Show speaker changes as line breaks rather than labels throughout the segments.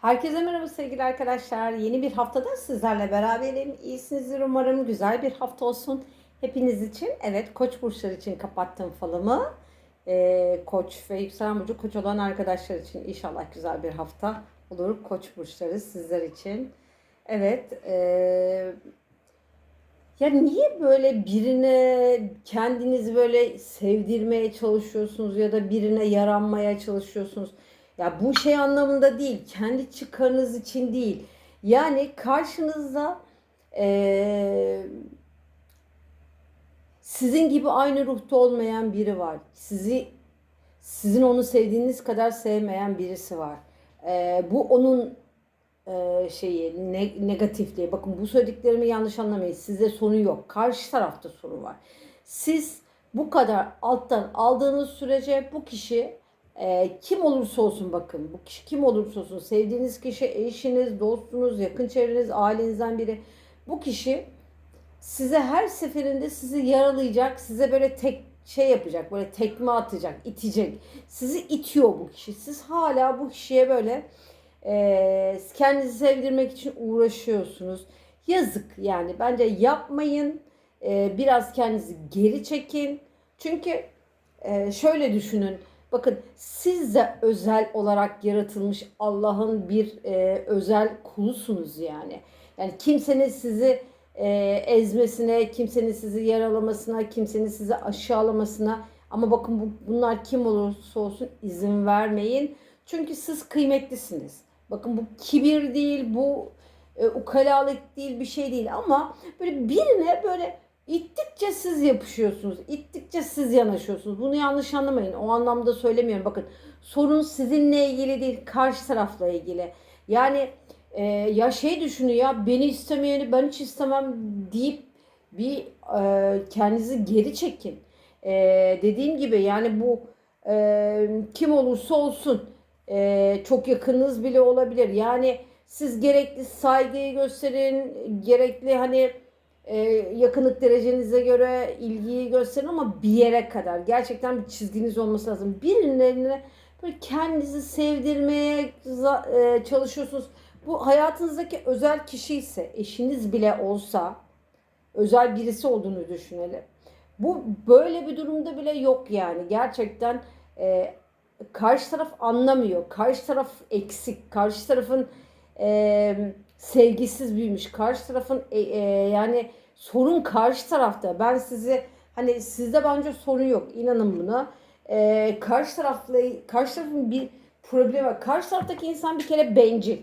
Herkese merhaba sevgili arkadaşlar. Yeni bir haftada sizlerle beraberim. İyisinizdir umarım. Güzel bir hafta olsun hepiniz için. Evet Koç burçları için kapattım falımı. Ee, koç ve yükselen burcu koç olan arkadaşlar için inşallah güzel bir hafta olur. Koç burçları sizler için. Evet. Ee, ya niye böyle birine kendinizi böyle sevdirmeye çalışıyorsunuz ya da birine yaranmaya çalışıyorsunuz? Ya bu şey anlamında değil, kendi çıkarınız için değil. Yani karşınızda eee, sizin gibi aynı ruhta olmayan biri var. Sizi sizin onu sevdiğiniz kadar sevmeyen birisi var. Eee, bu onun eee, şeyi ne- negatifliği. Bakın bu söylediklerimi yanlış anlamayın. Sizde sorun yok. Karşı tarafta sorun var. Siz bu kadar alttan aldığınız sürece bu kişi e, kim olursa olsun bakın bu kişi kim olursa olsun sevdiğiniz kişi eşiniz, dostunuz, yakın çevreniz, ailenizden biri bu kişi size her seferinde sizi yaralayacak, size böyle tek şey yapacak, böyle tekme atacak, itecek. Sizi itiyor bu kişi. Siz hala bu kişiye böyle e, kendinizi sevdirmek için uğraşıyorsunuz. Yazık yani bence yapmayın. E, biraz kendinizi geri çekin. Çünkü e, şöyle düşünün. Bakın siz de özel olarak yaratılmış Allah'ın bir e, özel kulusunuz yani. Yani kimsenin sizi e, ezmesine, kimsenin sizi yaralamasına, kimsenin sizi aşağılamasına ama bakın bu, bunlar kim olursa olsun izin vermeyin. Çünkü siz kıymetlisiniz. Bakın bu kibir değil, bu e, ukalalık değil, bir şey değil ama böyle birine böyle ittikçe siz yapışıyorsunuz, ittikçe siz yanaşıyorsunuz. Bunu yanlış anlamayın. O anlamda söylemiyorum. Bakın sorun sizinle ilgili değil, karşı tarafla ilgili. Yani e, ya şey düşünün ya beni istemeyeni ben hiç istemem deyip bir e, kendinizi geri çekin. E, dediğim gibi yani bu e, kim olursa olsun e, çok yakınınız bile olabilir. Yani siz gerekli saygıyı gösterin, gerekli hani e, yakınlık derecenize göre ilgiyi gösterin ama bir yere kadar. Gerçekten bir çizginiz olması lazım. Birilerine böyle kendinizi sevdirmeye e, çalışıyorsunuz. Bu hayatınızdaki özel kişi ise eşiniz bile olsa özel birisi olduğunu düşünelim. Bu böyle bir durumda bile yok yani. Gerçekten e, karşı taraf anlamıyor. Karşı taraf eksik. Karşı tarafın e, sevgisiz büyümüş. Karşı tarafın e, e, yani sorun karşı tarafta. Ben sizi hani sizde bence sorun yok. İnanın buna. E, karşı tarafla karşı tarafın bir problemi var. Karşı taraftaki insan bir kere bencil.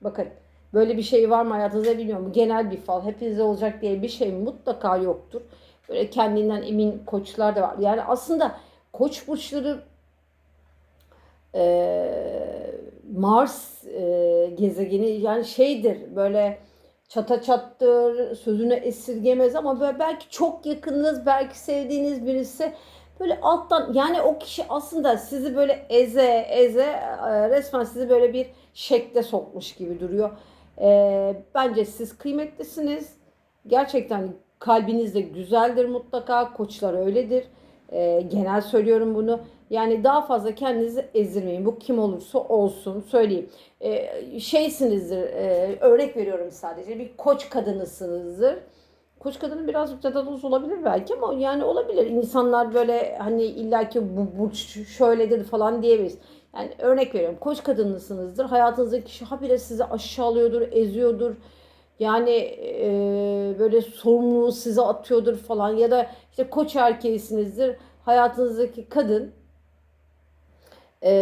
Bakın böyle bir şey var mı hayatınızda bilmiyorum. Genel bir fal. Hepinize olacak diye bir şey mutlaka yoktur. Böyle kendinden emin koçlar da var. Yani aslında koç burçları e, Mars e, gezegeni yani şeydir böyle çata çattır sözünü esirgemez ama böyle belki çok yakınınız belki sevdiğiniz birisi böyle alttan yani o kişi aslında sizi böyle eze eze e, resmen sizi böyle bir şekle sokmuş gibi duruyor. E, bence siz kıymetlisiniz. Gerçekten kalbiniz de güzeldir mutlaka. Koçlar öyledir. E, genel söylüyorum bunu. Yani daha fazla kendinizi ezdirmeyin. Bu kim olursa olsun söyleyeyim. E, şeysinizdir. E, örnek veriyorum sadece. Bir koç kadınısınızdır. Koç kadını birazcık cadaloz olabilir belki ama yani olabilir. İnsanlar böyle hani illaki bu burç şöyledir falan diyemeyiz. Yani örnek veriyorum. Koç kadınlısınızdır. Hayatınızdaki kişi habire sizi aşağılıyordur, eziyordur. Yani e, böyle sorumluluğu size atıyordur falan ya da işte koç erkeğisinizdir. Hayatınızdaki kadın e,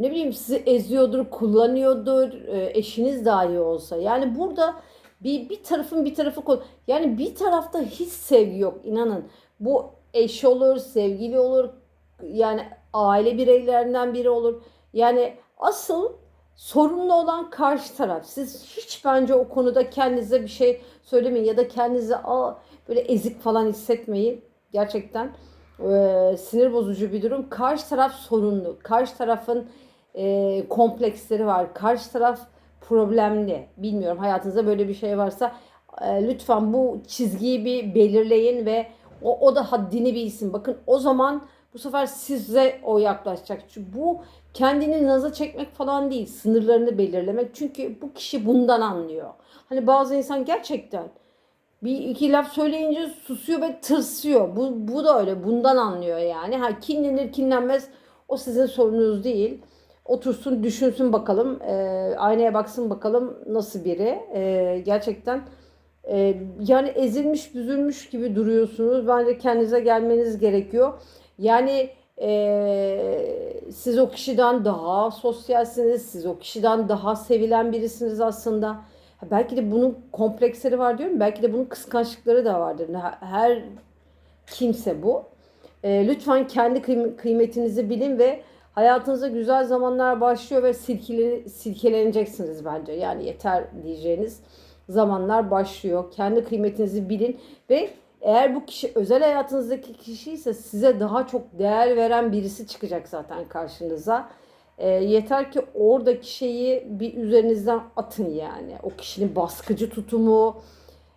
ne bileyim sizi eziyordur, kullanıyordur. E, eşiniz dahi olsa. Yani burada bir bir tarafın bir tarafı kol. Yani bir tarafta hiç sevgi yok inanın. Bu eş olur, sevgili olur. Yani aile bireylerinden biri olur. Yani asıl sorunlu olan karşı taraf. Siz hiç bence o konuda kendinize bir şey söylemeyin ya da kendinize Aa, böyle ezik falan hissetmeyin. Gerçekten e, sinir bozucu bir durum. Karşı taraf sorunlu. Karşı tarafın e, kompleksleri var. Karşı taraf problemli. Bilmiyorum hayatınızda böyle bir şey varsa e, lütfen bu çizgiyi bir belirleyin ve o, o da haddini bilsin. Bakın o zaman Bu sefer size o yaklaşacak. Çünkü bu kendini naza çekmek falan değil. Sınırlarını belirlemek. Çünkü bu kişi bundan anlıyor. Hani bazı insan gerçekten bir iki laf söyleyince susuyor ve tırsıyor. Bu, bu da öyle. Bundan anlıyor yani. Ha kinlenir kinlenmez o sizin sorununuz değil. Otursun düşünsün bakalım. E, aynaya baksın bakalım nasıl biri. E, gerçekten e, yani ezilmiş büzülmüş gibi duruyorsunuz. Bence kendinize gelmeniz gerekiyor. Yani e, siz o kişiden daha sosyalsiniz. Siz o kişiden daha sevilen birisiniz aslında. Belki de bunun kompleksleri var diyorum. Belki de bunun kıskançlıkları da vardır. Her kimse bu. E, lütfen kendi kıym- kıymetinizi bilin ve hayatınıza güzel zamanlar başlıyor ve silkele, silkeleneceksiniz bence. Yani yeter diyeceğiniz zamanlar başlıyor. Kendi kıymetinizi bilin ve eğer bu kişi özel hayatınızdaki kişi size daha çok değer veren birisi çıkacak zaten karşınıza. E, yeter ki oradaki şeyi bir üzerinizden atın yani. O kişinin baskıcı tutumu,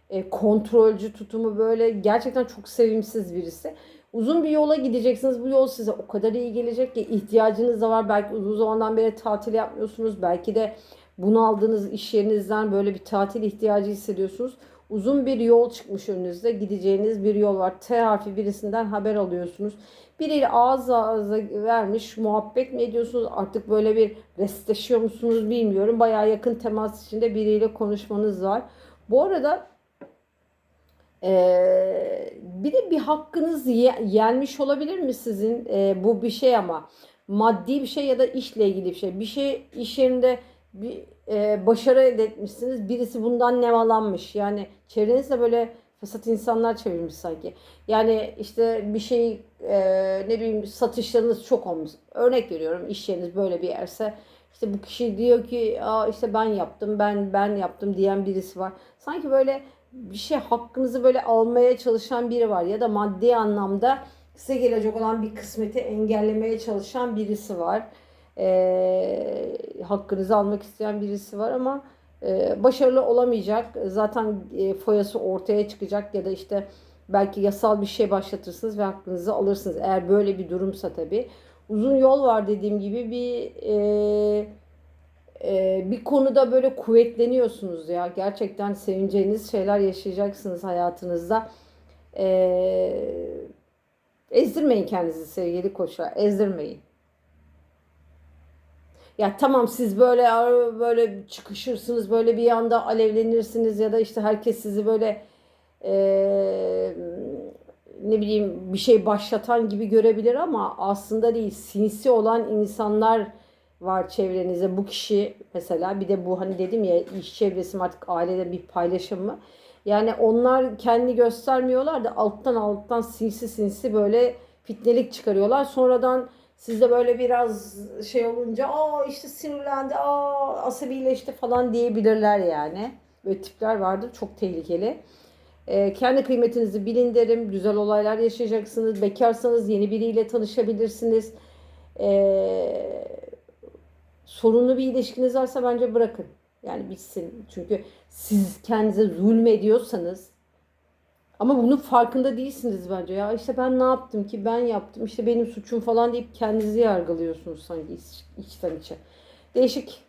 e, kontrolcü tutumu böyle gerçekten çok sevimsiz birisi. Uzun bir yola gideceksiniz. Bu yol size o kadar iyi gelecek ki ihtiyacınız da var. Belki uzun zamandan beri tatil yapmıyorsunuz. Belki de bunu aldığınız iş yerinizden böyle bir tatil ihtiyacı hissediyorsunuz. Uzun bir yol çıkmış önünüzde. Gideceğiniz bir yol var. T harfi birisinden haber alıyorsunuz. Biriyle ağız ağza vermiş muhabbet mi ediyorsunuz? Artık böyle bir restleşiyor musunuz bilmiyorum. Bayağı yakın temas içinde biriyle konuşmanız var. Bu arada ee, bir de bir hakkınız ye- yenmiş olabilir mi sizin? Ee, bu bir şey ama maddi bir şey ya da işle ilgili bir şey. Bir şey iş yerinde bir e, başarı elde etmişsiniz. Birisi bundan nemalanmış. Yani çevrenizde böyle fesat insanlar çevirmiş sanki. Yani işte bir şey e, ne bileyim satışlarınız çok olmuş. Örnek veriyorum iş yeriniz böyle bir yerse işte bu kişi diyor ki Aa, işte ben yaptım ben ben yaptım diyen birisi var. Sanki böyle bir şey hakkınızı böyle almaya çalışan biri var ya da maddi anlamda size gelecek olan bir kısmeti engellemeye çalışan birisi var. Ee, hakkınızı almak isteyen birisi var ama e, başarılı olamayacak. Zaten e, foyası ortaya çıkacak ya da işte belki yasal bir şey başlatırsınız ve hakkınızı alırsınız. Eğer böyle bir durumsa tabii. Uzun yol var dediğim gibi bir e, e, bir konuda böyle kuvvetleniyorsunuz ya. Gerçekten sevineceğiniz şeyler yaşayacaksınız hayatınızda. E, ezdirmeyin kendinizi sevgili koçlar. Ezdirmeyin. Ya tamam siz böyle böyle çıkışırsınız, böyle bir anda alevlenirsiniz ya da işte herkes sizi böyle e, ne bileyim bir şey başlatan gibi görebilir ama aslında değil. Sinsi olan insanlar var çevrenizde. Bu kişi mesela bir de bu hani dedim ya iş çevresi mi artık ailede bir paylaşım mı? Yani onlar kendi göstermiyorlar da alttan alttan sinsi sinsi böyle fitnelik çıkarıyorlar. Sonradan sizde böyle biraz şey olunca aa işte sinirlendi, aa asabileşti falan diyebilirler yani. Böyle tipler vardır çok tehlikeli. Ee, kendi kıymetinizi bilin derim. Güzel olaylar yaşayacaksınız. Bekarsanız yeni biriyle tanışabilirsiniz. Ee, sorunlu bir ilişkiniz varsa bence bırakın. Yani bitsin. Çünkü siz kendinize zulmediyorsanız ama bunun farkında değilsiniz bence ya. İşte ben ne yaptım ki ben yaptım. İşte benim suçum falan deyip kendinizi yargılıyorsunuz sanki iç, içten içe. Değişik.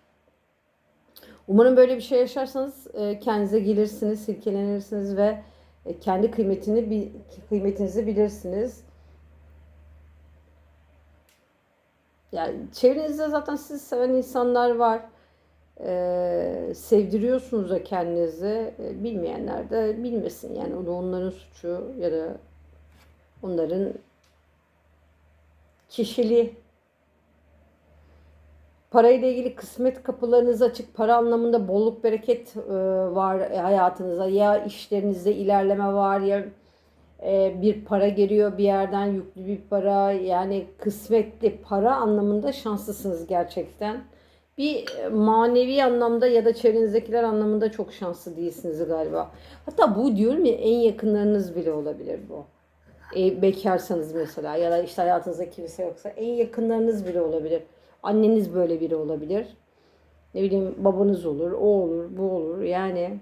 Umarım böyle bir şey yaşarsanız e, kendinize gelirsiniz, silkelenirsiniz ve e, kendi kıymetini kıymetinizi bilirsiniz. Yani çevrenizde zaten sizi seven insanlar var. Ee, sevdiriyorsunuz da kendinizi. Ee, bilmeyenler de bilmesin. Yani o da onların suçu ya da onların kişiliği. Parayla ilgili kısmet kapılarınız açık. Para anlamında bolluk bereket e, var hayatınıza. Ya işlerinizde ilerleme var ya e, bir para geliyor bir yerden yüklü bir para. Yani kısmetli para anlamında şanslısınız gerçekten. Bir manevi anlamda ya da çevrenizdekiler anlamında çok şanslı değilsiniz galiba. Hatta bu diyorum ya en yakınlarınız bile olabilir bu. E, bekarsanız mesela ya da işte hayatınızda kimse yoksa en yakınlarınız bile olabilir. Anneniz böyle biri olabilir. Ne bileyim babanız olur, o olur, bu olur. Yani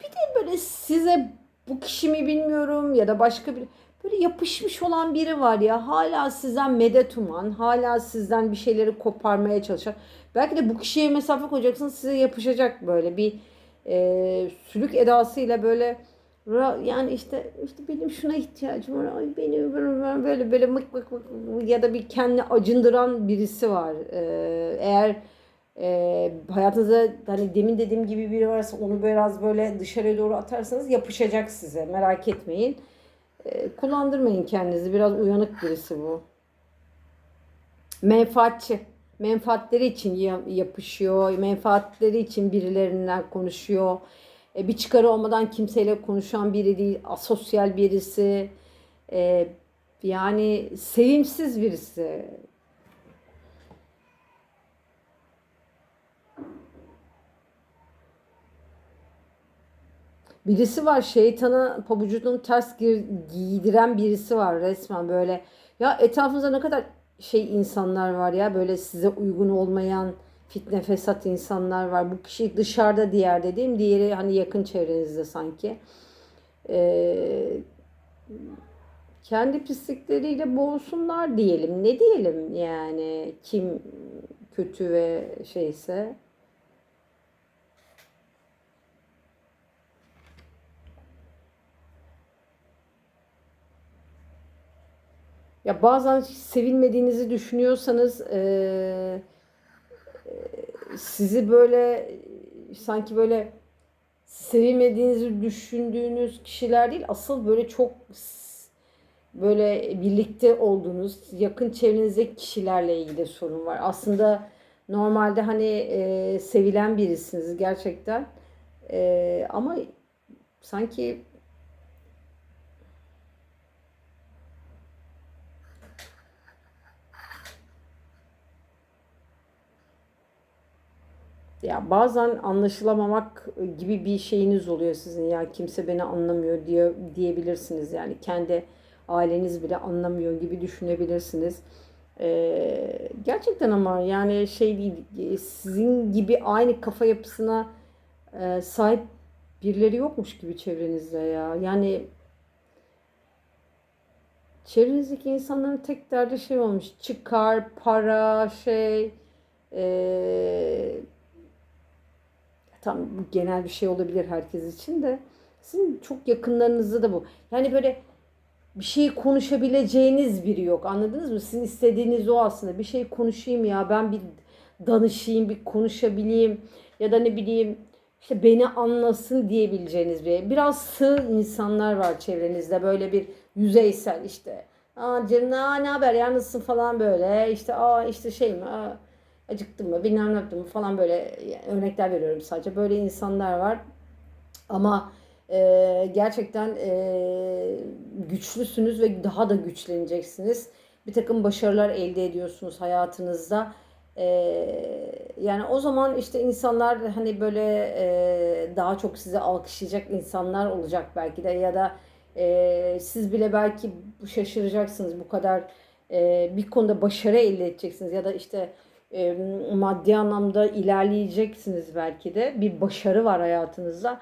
bir de böyle size bu kişi mi bilmiyorum ya da başka bir böyle yapışmış olan biri var ya hala sizden medet uman, hala sizden bir şeyleri koparmaya çalışan. Belki de bu kişiye mesafe koyacaksınız size yapışacak böyle bir e, sülük edasıyla böyle yani işte işte benim şuna ihtiyacım var. Ay beni böyle böyle böyle mık mık mık mık ya da bir kendini acındıran birisi var. Ee, eğer e, hayatınızda hani demin dediğim gibi biri varsa onu biraz böyle dışarıya doğru atarsanız yapışacak size. Merak etmeyin. Ee, kullandırmayın kendinizi. Biraz uyanık birisi bu. Menfaatçi. Menfaatleri için ya- yapışıyor. Menfaatleri için birilerinden konuşuyor. E, bir çıkarı olmadan kimseyle konuşan biri değil. Asosyal birisi. E, yani sevimsiz birisi. Birisi var şeytana pabucunu ters giydiren birisi var resmen böyle. Ya etrafınızda ne kadar şey insanlar var ya böyle size uygun olmayan fitne fesat insanlar var. Bu kişi dışarıda diğer dediğim diğeri hani yakın çevrenizde sanki. Ee, kendi pislikleriyle boğulsunlar diyelim. Ne diyelim yani kim kötü ve şeyse. Ya bazen sevilmediğinizi düşünüyorsanız eee, sizi böyle sanki böyle sevilmediğinizi düşündüğünüz kişiler değil asıl böyle çok böyle birlikte olduğunuz yakın çevrenizdeki kişilerle ilgili sorun var. Aslında normalde hani eee, sevilen birisiniz gerçekten Eee, ama sanki Ya bazen anlaşılamamak gibi bir şeyiniz oluyor sizin ya kimse beni anlamıyor diye diyebilirsiniz yani kendi aileniz bile anlamıyor gibi düşünebilirsiniz. Ee, gerçekten ama yani şey değil sizin gibi aynı kafa yapısına e, sahip birileri yokmuş gibi çevrenizde ya. Yani çevrenizdeki insanların tek derdi şey olmuş çıkar, para, şey e, Tam genel bir şey olabilir herkes için de. Sizin çok yakınlarınızda da bu. Yani böyle bir şey konuşabileceğiniz biri yok. Anladınız mı? Sizin istediğiniz o aslında. Bir şey konuşayım ya ben bir danışayım, bir konuşabileyim ya da ne bileyim işte beni anlasın diyebileceğiniz bir. Biraz sığ insanlar var çevrenizde. Böyle bir yüzeysel işte. Aa aa, ne haber ya falan böyle. İşte aa işte şey mi? Aa, acıktım mı bilmem ne yaptım mı falan böyle örnekler veriyorum sadece. Böyle insanlar var ama e, gerçekten e, güçlüsünüz ve daha da güçleneceksiniz. Bir takım başarılar elde ediyorsunuz hayatınızda. E, yani o zaman işte insanlar hani böyle e, daha çok sizi alkışlayacak insanlar olacak belki de ya da e, siz bile belki şaşıracaksınız bu kadar e, bir konuda başarı elde edeceksiniz ya da işte e, maddi anlamda ilerleyeceksiniz belki de. Bir başarı var hayatınızda.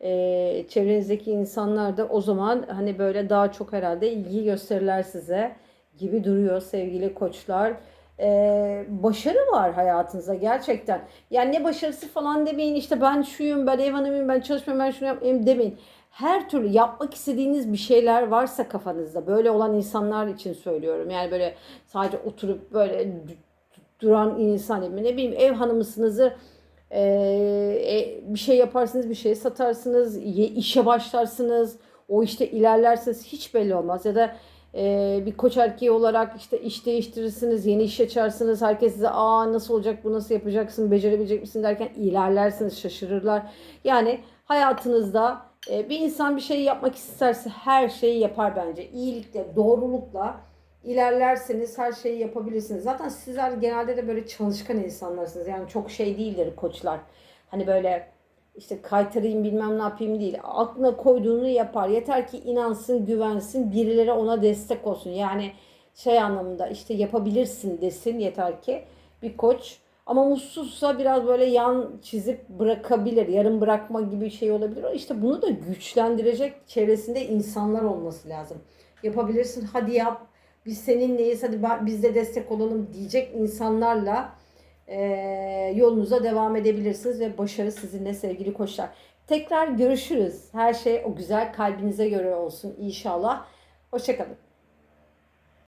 E, çevrenizdeki insanlar da o zaman hani böyle daha çok herhalde ilgi gösterirler size gibi duruyor sevgili koçlar. E, başarı var hayatınızda gerçekten. Yani ne başarısı falan demeyin işte ben şuyum, ben ev hanımıyım, ben çalışmıyorum, ben şunu yapmayayım demeyin. Her türlü yapmak istediğiniz bir şeyler varsa kafanızda böyle olan insanlar için söylüyorum. Yani böyle sadece oturup böyle duran insan? Ne bileyim ev hanımısınızı e, e, bir şey yaparsınız, bir şey satarsınız, işe başlarsınız. O işte ilerlersiniz hiç belli olmaz. Ya da e, bir koç erkeği olarak işte iş değiştirirsiniz, yeni iş açarsınız. Herkes size aa nasıl olacak, bu nasıl yapacaksın, becerebilecek misin derken ilerlersiniz, şaşırırlar. Yani hayatınızda e, bir insan bir şey yapmak isterse her şeyi yapar bence. İyilikle, doğrulukla ilerlerseniz her şeyi yapabilirsiniz. Zaten sizler genelde de böyle çalışkan insanlarsınız. Yani çok şey değildir koçlar. Hani böyle işte kaytarayım bilmem ne yapayım değil. Aklına koyduğunu yapar. Yeter ki inansın, güvensin, birileri ona destek olsun. Yani şey anlamında işte yapabilirsin desin yeter ki bir koç Ama mutsuzsa biraz böyle yan çizip bırakabilir. Yarım bırakma gibi şey olabilir. İşte bunu da güçlendirecek çevresinde insanlar olması lazım. Yapabilirsin hadi yap. Biz seninleyiz hadi biz de destek olalım diyecek insanlarla eee, yolunuza devam edebilirsiniz ve başarı sizinle sevgili koçlar. Tekrar görüşürüz. Her şey o güzel kalbinize göre olsun inşallah. Hoşçakalın.